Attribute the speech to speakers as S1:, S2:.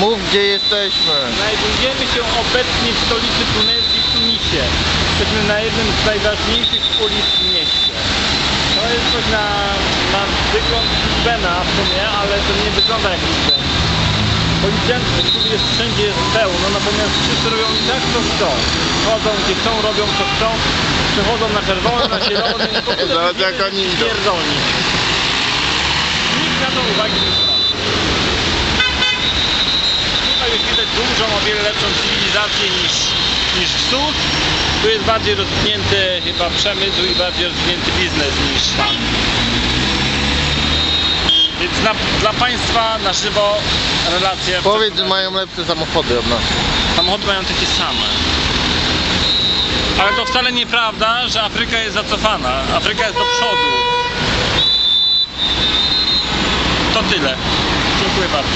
S1: Mów gdzie jesteśmy.
S2: Znajdujemy się obecnie w stolicy Tunezji, w Tunisie. Jesteśmy na jednym z najważniejszych ulic w mieście. To jest coś na, na wygląd Lisbena w sumie, ale to nie wygląda jak Lisben. Policjantów tu jest wszędzie jest pełno, natomiast wszyscy robią tak co chcą. Chodzą gdzie chcą, robią co chcą. Przechodzą na czerwony, na zielony. po prostu
S1: Zobacz, jak oni idą.
S2: O wiele lepszą cywilizację niż, niż wschód. Tu jest bardziej rozwinięty chyba przemysł i bardziej rozwinięty biznes niż tam. Więc na, dla Państwa na żywo relacje.
S1: Powiedz, że mają lepsze samochody od nas.
S2: Samochody mają takie same. Ale to wcale nieprawda, że Afryka jest zacofana. Afryka jest do przodu. To tyle. Dziękuję bardzo.